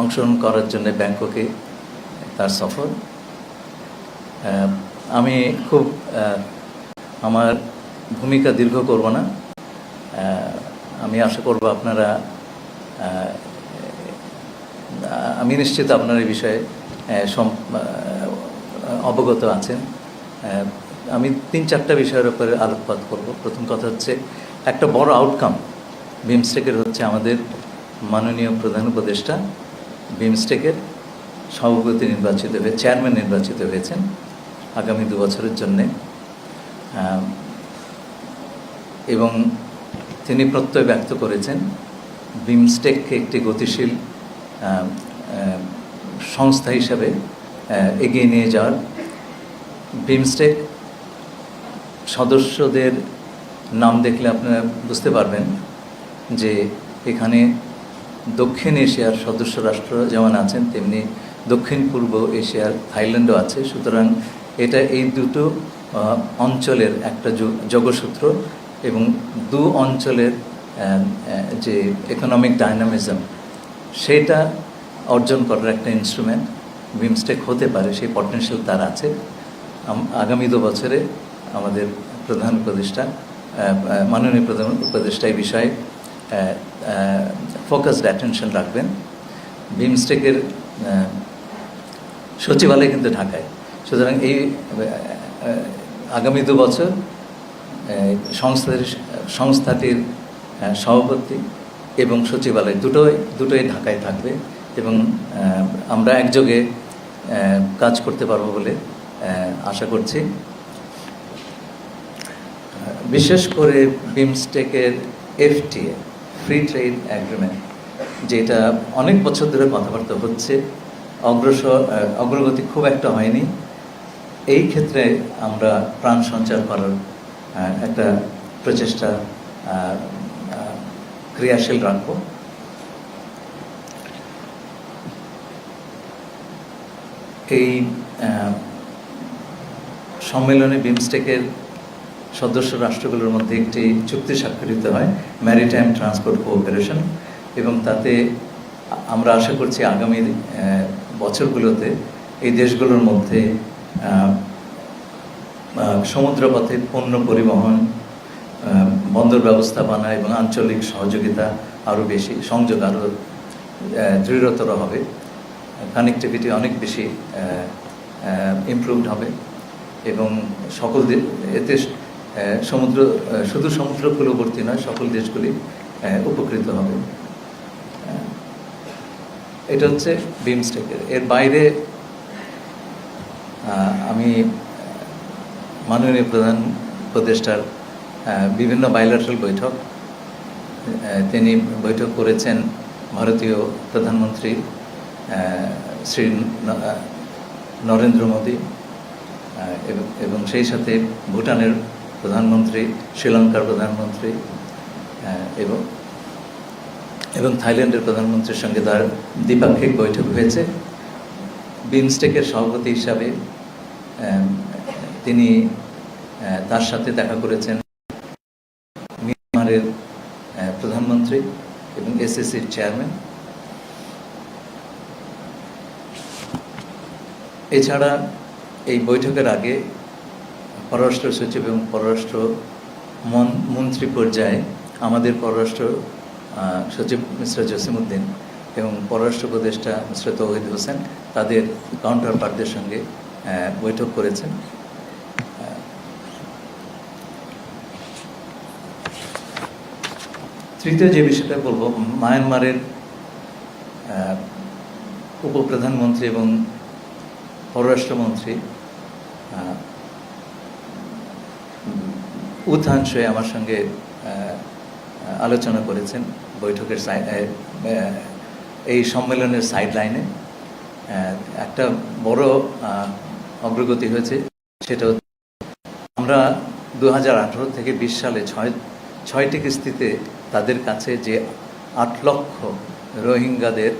অংশগ্রহণ করার জন্য ব্যাংককে তার সফর আমি খুব আমার ভূমিকা দীর্ঘ করব না। আমি আশা করব আপনারা আমি নিশ্চিত আপনার এই বিষয়ে অবগত আছেন। আমি তিন চারটা বিষয়ের উপরে আলোকপাত করব। প্রথম কথা হচ্ছে, একটা বড় আউটকাম বিমস্টেকের হচ্ছে আমাদের মাননীয় প্রধান উপদেষ্টা বিমস্টেকের সভাপতি নির্বাচিত হয়ে, চেয়ারম্যান নির্বাচিত হয়েছেন আগামী দু বছরের জন্যে। এবং তিনি প্রত্যয় ব্যক্ত করেছেন বিমস্টেককে একটি গতিশীল সংস্থা হিসাবে এগিয়ে নিয়ে যাওয়ার। বিমস্টেক সদস্যদের নাম দেখলে আপনারা বুঝতে পারবেন যে এখানে দক্ষিণ এশিয়ার সদস্য রাষ্ট্র যেমন আছেন, তেমনি দক্ষিণ পূর্ব এশিয়ার থাইল্যান্ডও আছে। সুতরাং এটা এই দুটো অঞ্চলের একটা যোগ- যোগসূত্র এবং দু অঞ্চলের যে ইকোনমিক ডাইনামিজম সেটা অর্জন করার একটা ইনস্ট্রুমেন্ট বিমস্টেক হতে পারে, সেই পটেনশিয়াল তার আছে। আগামী দু বছরে আমাদের প্রধান উপদেষ্টা মাননীয় প্রধান উপদেষ্টা এই বিষয়ে ফোকাসড অ্যাটেনশন রাখবেন। বিমস্টেকের সচিবালয় কিন্তু ঢাকায়। সুতরাং এই আগামী দু বছর আহ, সংস্থার সংস্থাটির সভাপতি এবং সচিবালয় দুটোই দুটোই ঢাকায় থাকবে এবং আমরা একযোগে কাজ করতে পারব বলে আশা করছি। বিশেষ করে বিমস্টেকের এফটিএ ফ্রি ট্রেড অ্যাগ্রিমেন্ট যেটা অনেক বছর ধরে কথাবার্তা হচ্ছে, অগ্রসর অগ্রগতি খুব একটা হয়নি। এই ক্ষেত্রে আমরা প্রাণ সঞ্চার করার একটা প্রচেষ্টা ক্রিয়াশীল রাখব। এই সম্মেলনে বিমস্টেকের সদস্য রাষ্ট্রগুলোর মধ্যে একটি চুক্তি স্বাক্ষরিত হয় ম্যারিটাইম ট্রান্সপোর্ট কোঅপারেশন এবং তাতে আমরা আশা করছি আগামী বছরগুলোতে এই দেশগুলোর মধ্যে সমুদ্রপথে পণ্য পরিবহন বন্দর ব্যবস্থাপনা এবং আঞ্চলিক সহযোগিতা আরও বেশি, সংযোগ আরও দৃঢ়তর হবে কানেক্টিভিটি অনেক বেশি ইমপ্রুভড হবে, এবং সকল এতে সমুদ্র শুধু সমুদ্র কূলবর্তী নয়, সকল দেশগুলি উপকৃত হবে। এটা হচ্ছে বিমস্টেকের। এর বাইরে আমি মাননীয় প্রধান উপদেষ্টার বিভিন্ন বাইলাটারাল বৈঠক তিনি বৈঠক করেছেন ভারতীয় প্রধানমন্ত্রী শ্রী নরেন্দ্র মোদী এবং সেই সাথে ভুটানের প্রধানমন্ত্রী, শ্রীলঙ্কার প্রধানমন্ত্রী এবং এবং থাইল্যান্ডের প্রধানমন্ত্রীর সঙ্গে তার দ্বিপাক্ষিক বৈঠক হয়েছে। বিমস্টেকের সভাপতি হিসাবে তিনি তার সাথে দেখা করেছেন মিয়ানমারের প্রধানমন্ত্রী এবং এসএসসির চেয়ারম্যান। এছাড়া এই বৈঠকের আগে পররাষ্ট্র সচিব এবং পররাষ্ট্র মন- মন্ত্রী পর্যায়ে আমাদের পররাষ্ট্র সচিব মিস্টার জসিমউদ্দিন এবং পররাষ্ট্র উপদেষ্টা মিস্টার তৌহিদ হোসেন তাদের কাউন্টার পার্টদের সঙ্গে বৈঠক করেছেন। তৃতীয় যে বিষয়টা বলব, মায়ানমারের উপপ্রধানমন্ত্রী এবং পররাষ্ট্রমন্ত্রী উথাংশে আমার সঙ্গে আলোচনা করেছেন বৈঠকের এই সম্মেলনের সাইড লাইনে একটা বড় অগ্রগতি হয়েছে, সেটা আমরা দু হাজার আঠারো থেকে বিশ সালে ছয়, ছয়টি কিস্তিতে তাদের কাছে যে আট লক্ষ রোহিঙ্গাদের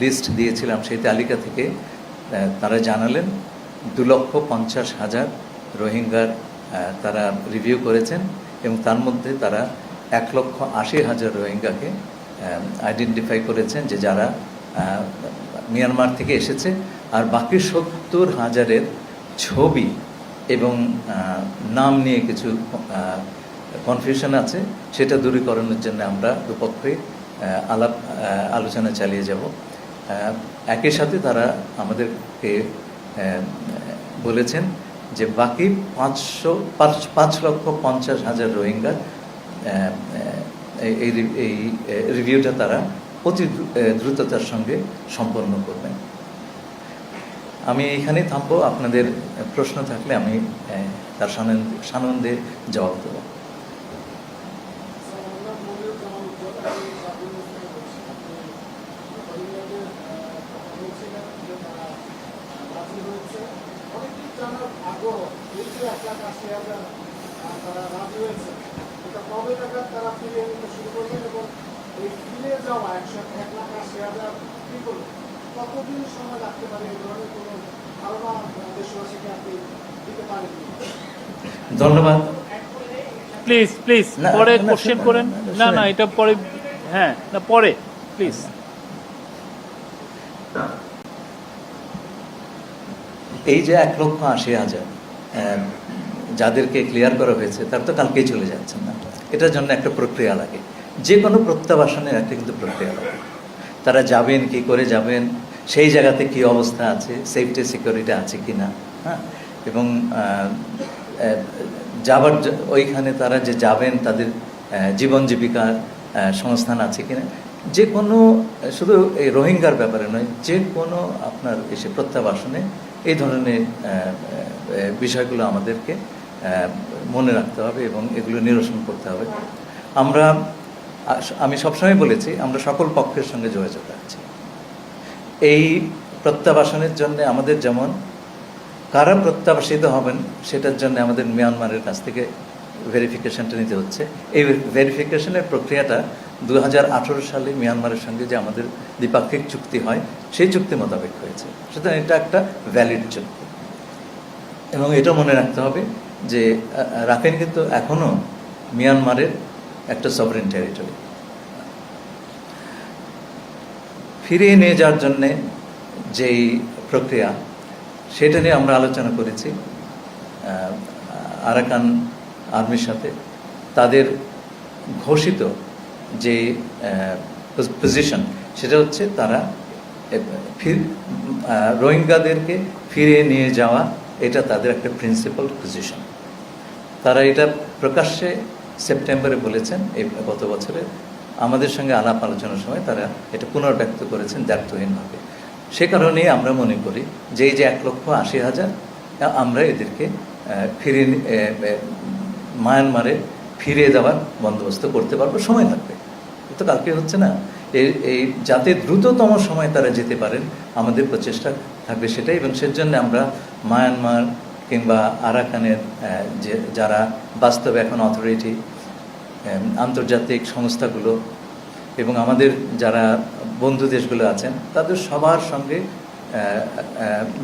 লিস্ট দিয়েছিলাম, সেই তালিকা থেকে তারা জানালেন, দু লক্ষ পঞ্চাশ হাজার রোহিঙ্গার তারা রিভিউ করেছেন এবং তার মধ্যে তারা এক লক্ষ আশি হাজার রোহিঙ্গাকে আইডেন্টিফাই করেছেন যে যারা মিয়ানমার থেকে এসেছে। আর বাকি সত্তর হাজারের ছবি এবং নাম নিয়ে কিছু কনফিউশন আছে, সেটা দূরীকরণের জন্য আমরা দুপক্ষে আলাপ আলোচনা চালিয়ে যাব। একই সাথে তারা আমাদেরকে বলেছেন যে বাকি পাঁচশো, পাঁচ পাঁচ লক্ষ পঞ্চাশ হাজার রোহিঙ্গা এই- এই রিভিউটা তারা অতি দ্রুততার সঙ্গে সম্পন্ন করবেন। আমি এইখানেই থামবো। আপনাদের প্রশ্ন থাকলে আমি তার সানন্দে সানন্দে জবাব দেবো কতদিন সময় লাগতে পারে এই ধরনের কোনো ধারণা দেশবাসীকে আপনি দিতে পারেন ধন্যবাদ প্লিজ প্লিজ পরে কোশ্চেন করেন। না, না এটা পরে হ্যাঁ না পরে প্লিজ এই যে এক লক্ষ আশি হাজার যাদেরকে ক্লিয়ার করা হয়েছে তারা তো কালকেই চলে যাচ্ছেন না। এটার জন্য একটা প্রক্রিয়া লাগে। যে কোনো প্রত্যাবাসনের একটা কিন্তু প্রক্রিয়া লাগে। তারা যাবেন কি করে যাবেন সেই জায়গাতে কি অবস্থা আছে সেফটি সিকিউরিটি আছে কি না হ্যাঁ? এবং যাবার ওইখানে তারা যে যাবেন তাদের জীবন জীবিকার সংস্থান আছে কিনা যে কোনো শুধু এই রোহিঙ্গার ব্যাপারে নয় যে কোনো আপনার এসে প্রত্যাবাসনে এই ধরনের বিষয়গুলো আমাদেরকে মনে রাখতে হবে এবং এগুলো নিরসন করতে হবে। আমরা আমি সবসময় বলেছি, আমরা সকল পক্ষের সঙ্গে যোগাযোগ রাখছি। এই প্রত্যাবাসনের জন্য আমাদের যেমন কারা প্রত্যাবাসিত হবেন সেটার জন্য আমাদের মিয়ানমারের কাছ থেকে ভেরিফিকেশনটা নিতে হচ্ছে। এই ভেরিফিকেশনের প্রক্রিয়াটা দু হাজার আঠেরো সালে মিয়ানমারের সঙ্গে যে আমাদের দ্বিপাক্ষিক চুক্তি হয় সেই চুক্তি মোতাবেক হয়েছে। সুতরাং এটা একটা ভ্যালিড চুক্তি। এবং এটা মনে রাখতে হবে যে আহ, রাখাইন কিন্তু এখনও মিয়ানমারের একটা সভারেন টেরিটরি ফিরিয়ে নিয়ে যাওয়ার জন্যে যেই প্রক্রিয়া সেটা নিয়ে আমরা আলোচনা করেছি আরাকান আর্মির সাথে। তাদের ঘোষিত যে পজিশন সেটা হচ্ছে তারা ফির রোহিঙ্গাদেরকে ফিরিয়ে নিয়ে যাওয়া, এটা তাদের একটা প্রিন্সিপাল পজিশন তারা এটা প্রকাশ্যে সেপ্টেম্বরে বলেছেন, এই গত বছরে। আমাদের সঙ্গে আলাপ আলোচনার সময় তারা এটা পুনর্ব্যক্ত করেছেন দায়িত্বহীনভাবে সে কারণেই আমরা মনে করি যে, এই যে এক আশি হাজার আমরা এদেরকে এ, মায়ানমারে ফিরে দেওয়ার বন্দোবস্ত করতে পারব সময় লাগবে। তো কালকে হচ্ছে না এই এই যাতে দ্রুততম সময় তারা যেতে পারেন আমাদের প্রচেষ্টা থাকবে সেটাই এবং সেজন্য আমরা মায়ানমার কিংবা আরাকানের যে যারা বাস্তবে এখন অথরিটি আন্তর্জাতিক সংস্থাগুলো এবং আমাদের যারা বন্ধু দেশগুলো আছেন তাদের সবার সঙ্গে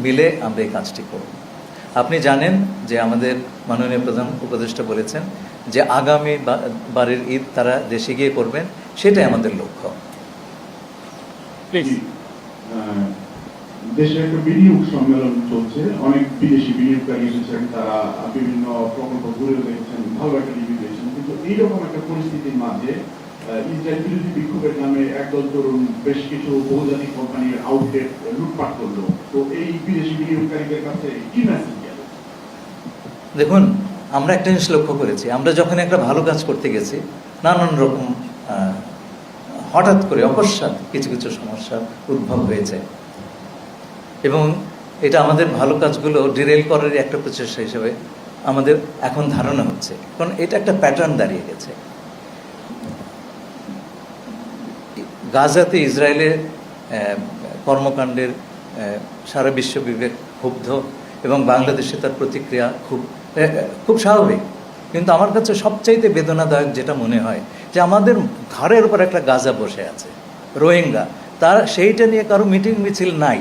মিলে আমরা এই কাজটি করব। আপনি জানেন যে আমাদের মাননীয় প্রধান উপদেষ্টা বলেছেন যে আগামী বারের ঈদ তারা দেশে গিয়ে করবেন সেটাই আমাদের লক্ষ্য। প্লিজ দেশে একটা বিনিয়োগ সম্মেলন চলছে। অনেক বিদেশি বিনিয়োগকারী এসেছেন তারা বিভিন্ন প্রকল্প ঘুরে দেখছেন ভালো একটা রিভিউ দিয়েছেন কিন্তু এইরকম একটা পরিস্থিতির মাঝে ইসরায়েল বিক্ষোভের নামে একদল তরুণ বেশ কিছু বহুজাতিক কোম্পানির আউটলেট লুটপাট করল। তো এই বিদেশি বিনিয়োগকারীদের কাছে কি মেসেজ দেখুন, আমরা একটা জিনিস লক্ষ্য করেছি। আমরা যখন একটা ভালো কাজ করতে গেছি, নানান রকম হঠাৎ করে, অকস্মাৎ কিছু কিছু সমস্যার উদ্ভব হয়েছে। এবং এটা আমাদের ভালো কাজগুলো ডিরেল করার একটা প্রচেষ্টা হিসেবে আমাদের এখন ধারণা হচ্ছে। কারণ এটা একটা প্যাটার্ন দাঁড়িয়ে গেছে। গাজাতে ইসরায়েলের কর্মকাণ্ডের সারা বিশ্ব বিবেক ক্ষুব্ধ এবং বাংলাদেশে তার প্রতিক্রিয়া খুব খুব স্বাভাবিক। কিন্তু আমার কাছে সবচাইতে বেদনাদায়ক যেটা মনে হয় যে আমাদের ঘাড়ের উপর একটা গাজা বসে আছে, রোহিঙ্গা। তার, সেইটা নিয়ে কারও মিটিং মিছিল নাই,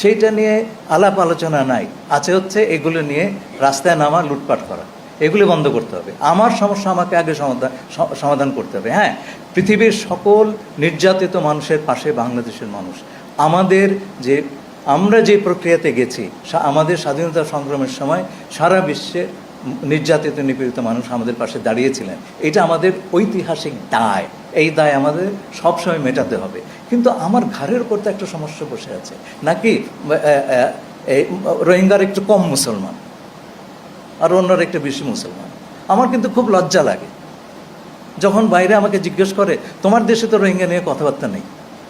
সেইটা নিয়ে আলাপ আলোচনা নাই। আছে হচ্ছে এগুলো নিয়ে রাস্তায় নামা, লুটপাট করা। এগুলি বন্ধ করতে হবে। আমার সমস্যা আমাকে আগে সমাধান সমাধান করতে হবে। হ্যাঁ পৃথিবীর সকল নির্যাতিত মানুষের পাশে বাংলাদেশের মানুষ। আমাদের যে, আমরা যে প্রক্রিয়াতে গেছি আমাদের স্বাধীনতা সংগ্রামের সময় সারা বিশ্বে নির্যাতিত, নিপীড়িত মানুষ আমাদের পাশে দাঁড়িয়েছিলেন। এটা আমাদের ঐতিহাসিক দায়। এই দায় আমাদের সবসময় মেটাতে হবে। কিন্তু আমার ঘাড়ের উপর তো একটা সমস্যা বসে আছে। নাকি রোহিঙ্গার একটু কম মুসলমান। আর অন্যরা একটু বেশি মুসলমান। আমার কিন্তু খুব লজ্জা লাগে। যখন বাইরে আমাকে জিজ্ঞেস করে, তোমার দেশে তো রোহিঙ্গা নিয়ে কথাবার্তা নেই।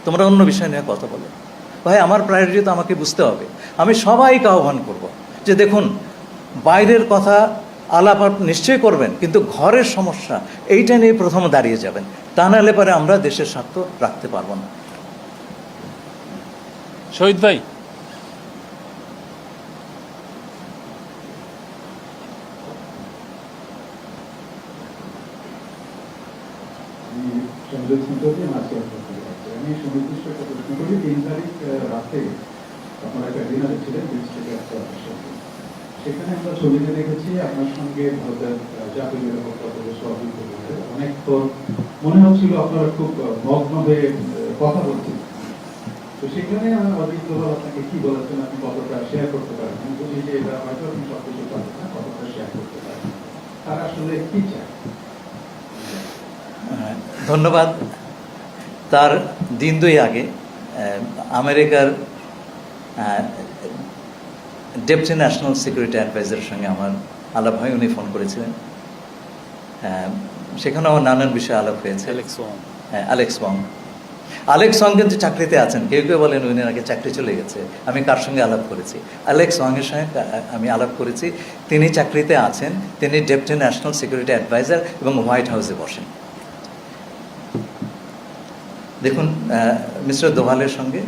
তোমরা অন্য বিষয় নিয়ে কথা বলো। ভাই, আমার প্রায়োরিটি তো আমাকে বুঝতে হবে। আমি সবাইকে আহ্বান করব যে দেখুন, বাইরের কথা আলাপ নিশ্চয়ই করবেন, কিন্তু ঘরের সমস্যা, এইটা নিয়ে প্রথম দাঁড়িয়ে যাবেন। তা নাহলে পরে আমরা দেশের স্বার্থ রাখতে পারব না। শহীদ ভাই আমি সংযোগ সম্পর্কে মাঝে আমি সুনির্দিষ্ট একটা প্রশ্ন করি তিন তারিখ আহ, রাতে আপনারা একটা ডিনারে ছিলেন বিচ থেকে একটা সঙ্গে সেখানে আমরা ছবিতে দেখেছি আপনার সঙ্গে ভারতের জাতীয় নিরাপত্তা অনেক তো মনে হচ্ছিল আপনারা খুব মগ্ন হয়ে কথা বলছেন। তো সেখানে আপনাকে কি বলেছেন, আপনি কতটা শেয়ার করতে পারেন? আমি যে এটা হয়তো আপনি সব কিছু পারেন না, কতটা শেয়ার করতে পারেন। তারা আসলে কি চায়? ধন্যবাদ। তার দিন দুই আগে আমেরিকার ডেপুটি ন্যাশনাল সিকিউরিটি অ্যাডভাইজারের সঙ্গে আমার আলাপ হয় উনি ফোন করেছিলেন। হ্যাঁ, সেখানে আমার নানান বিষয়ে আলাপ হয়েছে। হ্যাঁ অ্যালেক্স ওয়াং অ্যালেক্স ওয়াং কিন্তু চাকরিতে আছেন কেউ কেউ বলেন উনি নাকি চাকরি চলে গেছে। আমি কার সঙ্গে আলাপ করেছি? অ্যালেক্স ওয়াংয়ের সঙ্গে আমি আলাপ করেছি। তিনি চাকরিতে আছেন তিনি ডেপুটি ন্যাশনাল সিকিউরিটি অ্যাডভাইজার এবং হোয়াইট হাউসে বসেন। দেখুন মিস্টার দোভালের সঙ্গে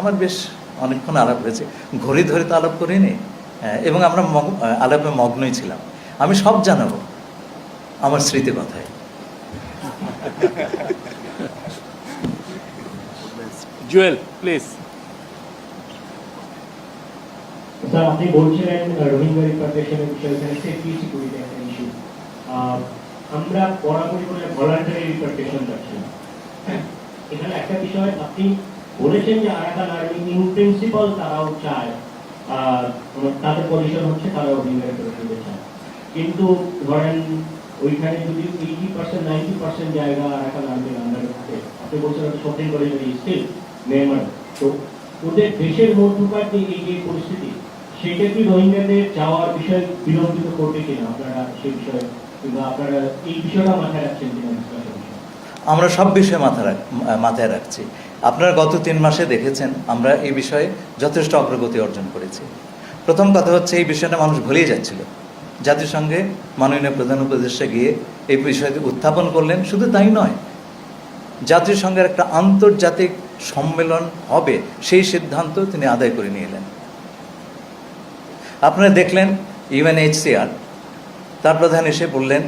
আমার বেশ অনেকক্ষণ আলাপ হয়েছে। ঘড়ি ধরে তো আলাপ করিনি। এবং আমরা আলাপে মগ্নই ছিলাম। আমি সব জানাব আমার স্মৃতি কথায়। জুয়েল প্লিজ স্যার আপনি বলছিলেন আহ, রোহিঙ্গা রিপার্টেশনের বিষয়ে সেফটি সিকিউরিটি একটা ইস্যু আমরা বরাবরই করে ভলান্টারি রিপার্টেশন যাচ্ছি এখানে একটা বিষয় আপনি বলেছেন যে আরাকান আর্মি ইন প্রিন্সিপাল তারাও চায় তাদের পজিশন হচ্ছে তারা রিপার্টেশন চায়। কিন্তু ধরেন, ওইখানে যদি এইটি পার্সেন্ট নাইনটি পার্সেন্ট জায়গা আন্ডারে থাকে, আপনি বলছেন সত্যি করে যদি স্টিল তো ওদের দেশের মধ্যকার যে এই যে পরিস্থিতি, সেটা কি রোহিঙ্গাদের যাওয়ার বিষয়ে বিলম্বিত করবে কিনা আপনারা সেই বিষয়ে? কিংবা আপনারা এই বিষয়টা মাথায় রাখছেন কিনা? আমরা সব বিষয়ে মাথা রাখ মাথায় রাখছি। আপনারা গত তিন মাসে দেখেছেন, আমরা এই বিষয়ে যথেষ্ট অগ্রগতি অর্জন করেছি। প্রথম কথা হচ্ছে, এই বিষয়টা মানুষ ভুলেই যাচ্ছিল। জাতিসংঘে মাননীয় প্রধান উপদেষ্টা গিয়ে এই বিষয়টি উত্থাপন করলেন, শুধু তাই নয়, জাতিসংঘের একটা আন্তর্জাতিক সম্মেলন হবে, সেই সিদ্ধান্ত তিনি আদায় করে নিয়ে এলেন আপনারা দেখলেন, ইউএনএইচসিআর, তার প্রধান এসে বললেন,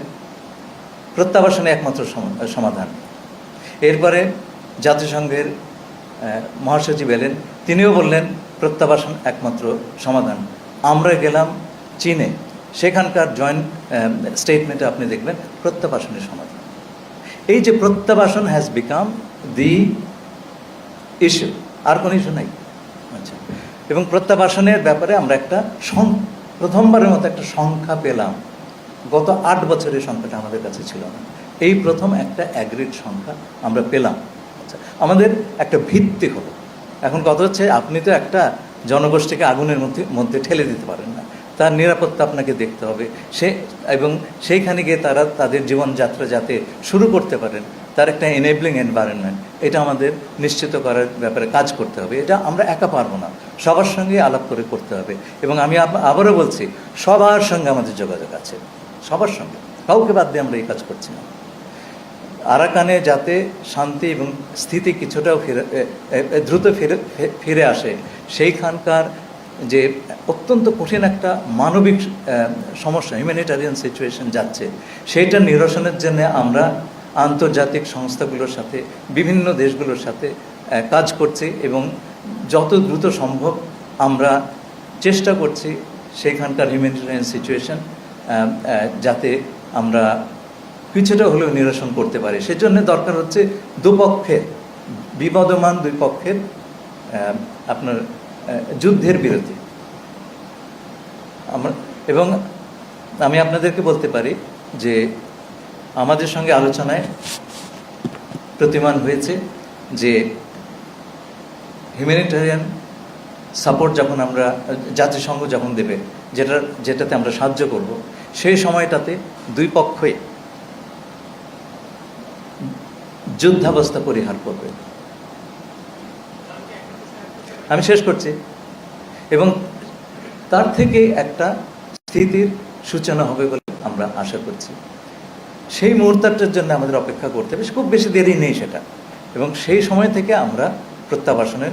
প্রত্যাবাসনে একমাত্র সমাধান। এরপরে জাতিসংঘের মহাসচিব এলেন। তিনিও বললেন, প্রত্যাবাসন একমাত্র সমাধান। আমরা গেলাম চীনে। সেখানকার জয়েন্ট স্টেটমেন্টে আপনি দেখবেন, প্রত্যাবাসনের সমাধান। এই যে প্রত্যাবাসন হ্যাজ বিকাম দি ইস্যু আর কোনো ইস্যু নাই। আচ্ছা এবং প্রত্যাবাসনের ব্যাপারে আমরা একটা প্রথমবারের মতো একটা সংখ্যা পেলাম। গত আট বছরের সংখ্যাটা আমাদের কাছে ছিল না। এই প্রথম একটা অ্যাগ্রিড সংখ্যা আমরা পেলাম। আচ্ছা আমাদের একটা ভিত্তি হলো। এখন কথা হচ্ছে, আপনি তো একটা জনগোষ্ঠীকে আগুনের মধ্যে মধ্যে ঠেলে দিতে পারেন না। তার নিরাপত্তা আপনাকে দেখতে হবে। সে, এবং সেইখানে গিয়ে তারা তাদের জীবনযাত্রা যাতে শুরু করতে পারেন, তার একটা এনেবলিং এনভায়রনমেন্ট এটা আমাদের নিশ্চিত করার ব্যাপারে কাজ করতে হবে। এটা আমরা একা পারব না। সবার সঙ্গে আলাপ করে করতে হবে। এবং আমি আবারও বলছি, সবার সঙ্গে আমাদের যোগাযোগ আছে। সবার সঙ্গে। কাউকে বাদ দিয়ে আমরা এই কাজ করছি না। আরাকানে যাতে শান্তি এবং স্থিতি কিছুটাও ফিরে দ্রুত ফিরে ফিরে আসে, সেইখানকার যে অত্যন্ত কঠিন একটা মানবিক সমস্যা হিউম্যানিটারিয়ান সিচুয়েশন যাচ্ছে, সেইটা নিরসনের জন্য আমরা আন্তর্জাতিক সংস্থাগুলোর সাথে, বিভিন্ন দেশগুলোর সাথে কাজ করছি এবং যত দ্রুত সম্ভব আমরা চেষ্টা করছি সেইখানকার হিউম্যানিটারিয়ান সিচুয়েশন যাতে আমরা কিছুটা হলেও নিরসন করতে পারে। সেজন্য দরকার হচ্ছে দুপক্ষের, বিবদমান দুই পক্ষের আপনার যুদ্ধের বিরতি আমরা, এবং আমি আপনাদেরকে বলতে পারি যে আমাদের সঙ্গে আলোচনায় প্রতিমান হয়েছে যে হিউম্যানিটেরিয়ান সাপোর্ট যখন আমরা, জাতিসংঘ যখন দেবে যেটা যেটাতে আমরা সাহায্য করব, সেই সময়টাতে দুই পক্ষই যুদ্ধাবস্থা পরিহার করবে। আমি শেষ করছি। এবং তার থেকে একটা স্থিতির সূচনা হবে বলে আমরা আশা করছি। সেই মুহূর্তটার জন্য আমাদের অপেক্ষা করতে হবে। খুব বেশি দেরি নেই সেটা। এবং সেই সময় থেকে আমরা প্রত্যাবাসনের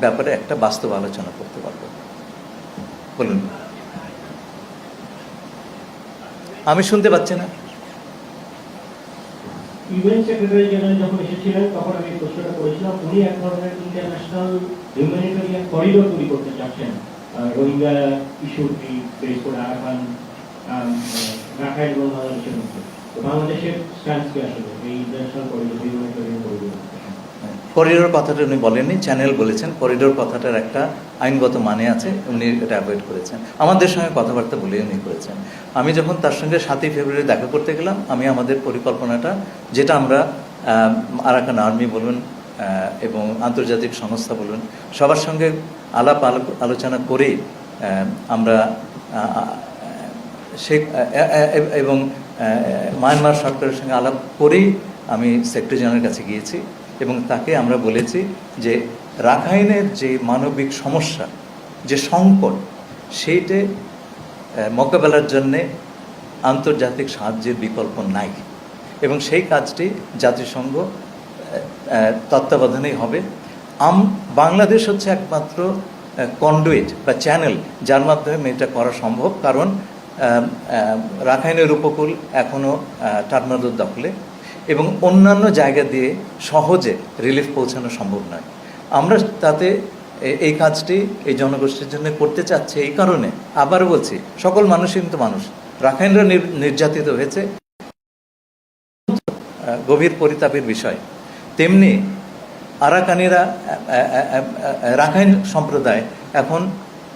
ব্যাপারে একটা বাস্তব আলোচনা করতে পারব। বলুন। আমি শুনতে পাচ্ছি না। ইউএন সেক্রেটারি জেনারেল যখন এসেছিলেন, তখন আমি প্রশ্নটা করেছিলাম, উনি এক ধরনের ইন্টারন্যাশনাল হিউম্যানিটেরিয়ান করিডোর তৈরি করতে চাচ্ছেন। রোহিঙ্গা ইস্যুটি বেশ করে আরাকান রাখাইন বাংলাদেশের মধ্যে। বাংলাদেশের স্ট্যান্স কি আসলে? এই international corridor humanitarian corridor corridor কথাটা উনি বলেননি, চ্যানেল বলেছেন, করিডোর কথাটার একটা আইনগত মানে আছে, উনি এটা অ্যাভয়েড করেছেন। আমাদের সঙ্গে কথাবার্তা বলে উনি করেছেন। আমি যখন তার সঙ্গে সাতই ফেব্রুয়ারি দেখা করতে গেলাম, আমি আমাদের পরিকল্পনাটা, যেটা আমরা আরাকান আর্মি বলুন এবং আন্তর্জাতিক সংস্থা বলুন, সবার সঙ্গে আলাপ আলো- আলোচনা করেই আমরা সে এবং মায়ানমার সরকারের সঙ্গে আলাপ করেই আমি সেক্রেটারি জেনারেলের কাছে গিয়েছি। এবং তাকে আমরা বলেছি যে রাখাইনের যে মানবিক সমস্যা, যে সংকট, সেইটে মোকাবেলার জন্যে আন্তর্জাতিক সাহায্যের বিকল্প নাই। এবং সেই কাজটি জাতিসংঘ তত্ত্বাবধানেই হবে। আম, বাংলাদেশ হচ্ছে একমাত্র কন্ডুইট বা চ্যানেল যার মাধ্যমে এটা করা সম্ভব। কারণ রাখাইনের উপকূল এখনও টার্নাদোর দখলে। এবং অন্যান্য জায়গা দিয়ে সহজে রিলিফ পৌঁছানো সম্ভব নয়। আমরা তাতে এই কাজটি, এই জনগোষ্ঠীর জন্য করতে চাচ্ছে এই কারণে আবার বলছি, সকল মানুষই কিন্তু মানুষ। রাখাইনরা নির- নির্যাতিত হয়েছে। গভীর পরিতাপের বিষয়। তেমনি আরাকানিরা রাখাইন সম্প্রদায় এখন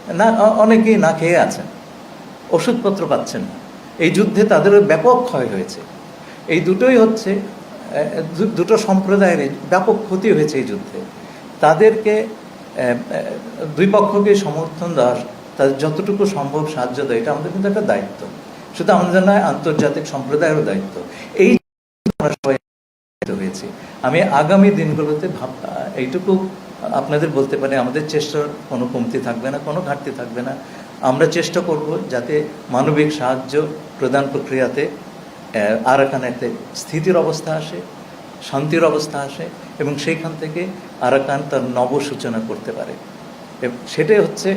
না অনেকেই না খেয়ে আছেন। ওষুধপত্র পাচ্ছেন। এই যুদ্ধে তাদের ব্যাপক ক্ষয় হয়েছে। এই দুটোই হচ্ছে দুটো সম্প্রদায়ের ব্যাপক ক্ষতি হয়েছে এই যুদ্ধে। তাদেরকে দুই পক্ষকে সমর্থন দেওয়া তাদের যতটুকু সম্ভব সাহায্য দেয় এটা আমাদের কিন্তু একটা দায়িত্ব। শুধু আমাদের নয়, আন্তর্জাতিক সম্প্রদায়েরও দায়িত্ব। এই হয়েছি। আমি আগামী দিনগুলোতে ভাব এইটুকু আপনাদের বলতে পারি, আমাদের চেষ্টার কোনো কমতি থাকবে না, কোনো ঘাটতি থাকবে না। আমরা চেষ্টা করব যাতে মানবিক সাহায্য প্রদান প্রক্রিয়াতে আহ, আরাকানে একটা স্থিতির অবস্থা আসে শান্তির অবস্থা আসে এবং সেইখান থেকে আরাকান তার নব সূচনা করতে পারে। সেটাই হচ্ছে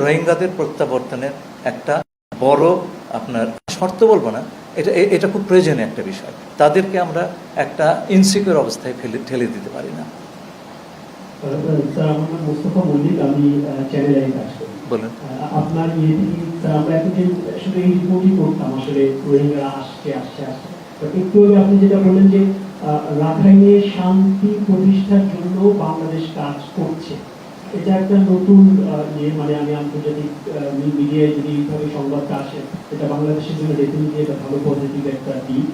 রোহিঙ্গাদের প্রত্যাবর্তনের একটা বড় আপনার শর্ত বলব না এটা এটা খুব প্রয়োজনীয় একটা বিষয়। তাদেরকে আমরা একটা ইনসিকিউর অবস্থায় ফেলে ঠেলে দিতে পারি না। বলুন। আপনার ইয়ে থেকে আমরা এতদিন আসলে এই রিপোর্টই করতাম আসলে রোহিঙ্গারা আসছে আসছে আসছে। একটু আগে আপনি যেটা বললেন যে শান্তি প্রতিষ্ঠার জন্য বাংলাদেশ কাজ করছে। এটা একটা নতুন ইয়ে মানে আমি আন্তর্জাতিক মিডিয়ায় যদি এইভাবে সংবাদটা আসে, এটা বাংলাদেশের জন্য ডেফিনেটলি একটা ভালো পজিটিভ একটা দিক।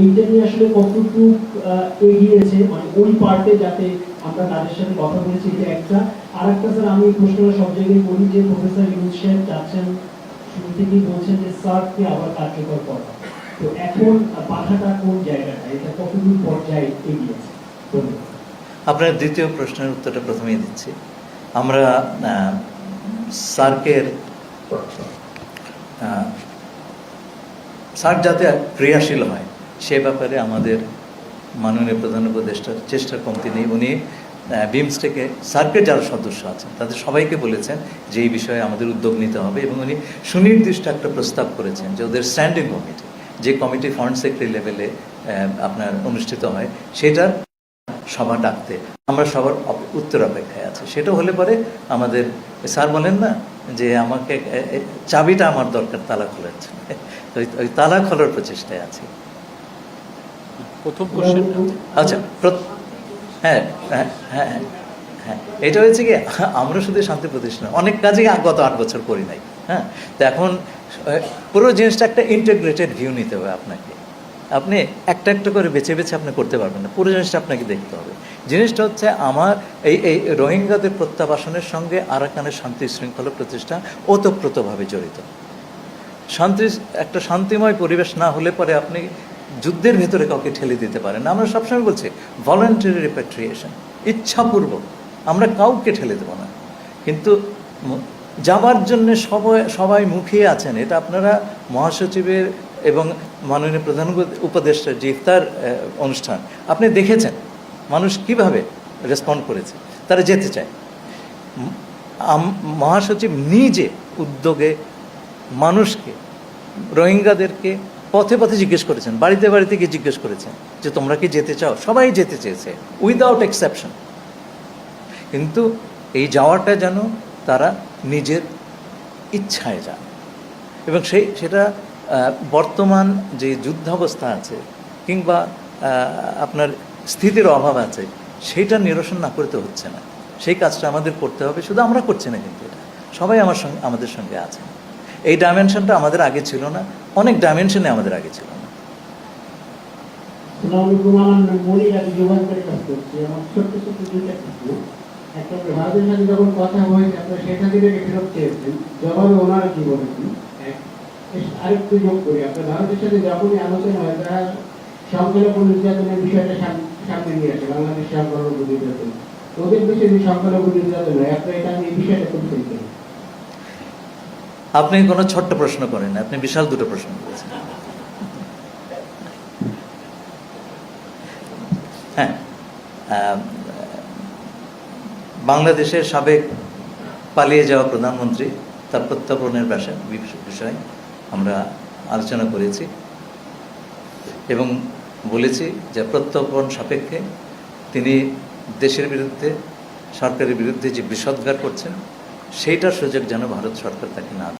এইটা নিয়ে আসলে কতটুকু এগিয়েছে মানে ওই পার্টে যাতে আমরা তাদের সাথে কথা বলেছি এটা একটা আর একটা স্যার, আমি প্রশ্নটা সব জায়গায় বলি যে প্রফেসর ইউনুস সাহেব চাচ্ছেন শুরু থেকেই বলছেন যে সার্ককে আবার কার্যকর করা? তো এখন বাধাটা কোন জায়গাটা? এটা কতদূর পর্যায়ে এগিয়েছে আপনার দ্বিতীয় প্রশ্নের উত্তরটা প্রথমেই দিচ্ছি। আমরা সার্কের সার্ক যাতে ক্রিয়াশীল হয়, সে ব্যাপারে আমাদের মাননীয় প্রধান উপদেষ্টার চেষ্টার কমতি নেই। উনি বিমস্টেকে সার্কের যারা সদস্য আছেন, তাদের সবাইকে বলেছেন যে এই বিষয়ে আমাদের উদ্যোগ নিতে হবে এবং উনি সুনির্দিষ্ট একটা প্রস্তাব করেছেন যে ওদের স্ট্যান্ডিং কমিটি, যে কমিটি ফরেন সেক্রেটারি লেভেলে আপনার অনুষ্ঠিত হয় সেটার সভা ডাকতে, আমরা সবার উত্তর অপেক্ষায় আছি। সেটা হলে পরে আমাদের, স্যার বলেন না যে আমাকে চাবিটা আমার দরকার, তালা খোলার জন্য। ওই তালা খোলার প্রচেষ্টায় আছে। প্রথম কোশ্চেন আচ্ছা হ্যাঁ হ্যাঁ হ্যাঁ হ্যাঁ, হ্যাঁ। এটা হয়েছে কি আমরা শুধু শান্তি প্রতিষ্ঠান অনেক কাজই গত আট বছর করি নাই হ্যাঁ? তো এখন পুরো জিনিসটা একটা ইন্টিগ্রেটেড ভিউ নিতে হবে আপনাকে। আপনি একটা একটা করে বেছে বেছে আপনি করতে পারবেন না পুরো জিনিসটা আপনাকে দেখতে হবে। জিনিসটা হচ্ছে আমার এই এই রোহিঙ্গাদের প্রত্যাবাসনের সঙ্গে আরাকানের শান্তি শৃঙ্খলা প্রতিষ্ঠা ওতপ্রোতভাবে জড়িত। শান্তি একটা শান্তিময় পরিবেশ না হলে পরে আপনি যুদ্ধের ভেতরে কাউকে ঠেলে দিতে পারে না। আমরা সবসময় বলছি ভলেন্টারি রিপ্যাট্রিয়েশন ইচ্ছাপূর্বক। আমরা কাউকে ঠেলে দেবো না। কিন্তু যাবার জন্য সবাই সবাই মুখিয়ে আছেন, এটা আপনারা মহাসচিবের এবং মাননীয় প্রধান উপ- উপদেষ্টার যে ইফতার অনুষ্ঠান, আপনি দেখেছেন মানুষ কীভাবে রেসপন্ড করেছে, তারা যেতে চায়। মহাসচিব নিজে উদ্যোগে মানুষকে, রোহিঙ্গাদেরকে পথে পথে জিজ্ঞেস করেছেন, বাড়িতে বাড়িতে গিয়ে জিজ্ঞেস করেছেন যে তোমরা কি যেতে চাও? সবাই যেতে চেয়েছে উইদাউট এক্সেপশন কিন্তু এই যাওয়াটা যেন তারা নিজের ইচ্ছায় যান। এবং সেই, সেটা বর্তমান যে যুদ্ধাবস্থা আছে, কিংবা আপনার স্থিতির অভাব আছে সেইটা নিরসন না করতে হচ্ছে না। সেই কাজটা আমাদের করতে হবে, শুধু আমরা করছি না কিন্তু এটা। সবাই আমার সঙ্গে, আমাদের সঙ্গে আছে এই ডাইমেনশনটা আমাদের আগে ছিল না অনেক ডাইমেনশনে আমাদের আগে ছিল। আরেকটু আপনার ভারতের সাথে আলোচনা হয় সংখ্যালঘু নির্যাতনের বিষয়টা সাম- সামনে নিয়ে আসে, বাংলাদেশ সংখ্যালঘু নির্যাতন। সংখ্যালঘু নির্যাতন হয়, আপনার এটা আমি এই বিষয়টা খুব চিন্তা আপনি কোনো ছোট্ট প্রশ্ন করেন আপনি বিশাল দুটো প্রশ্ন করেছেন হ্যাঁ বাংলাদেশের সাবেক পালিয়ে যাওয়া প্রধানমন্ত্রী তার প্রত্যাপনের বিষয় আমরা আলোচনা করেছি এবং বলেছি যে প্রত্যর্পণ সাপেক্ষে তিনি দেশের বিরুদ্ধে, সরকারের বিরুদ্ধে যে বিষদগার করছেন, সেইটার সুযোগ যেন ভারত সরকার তাকে না।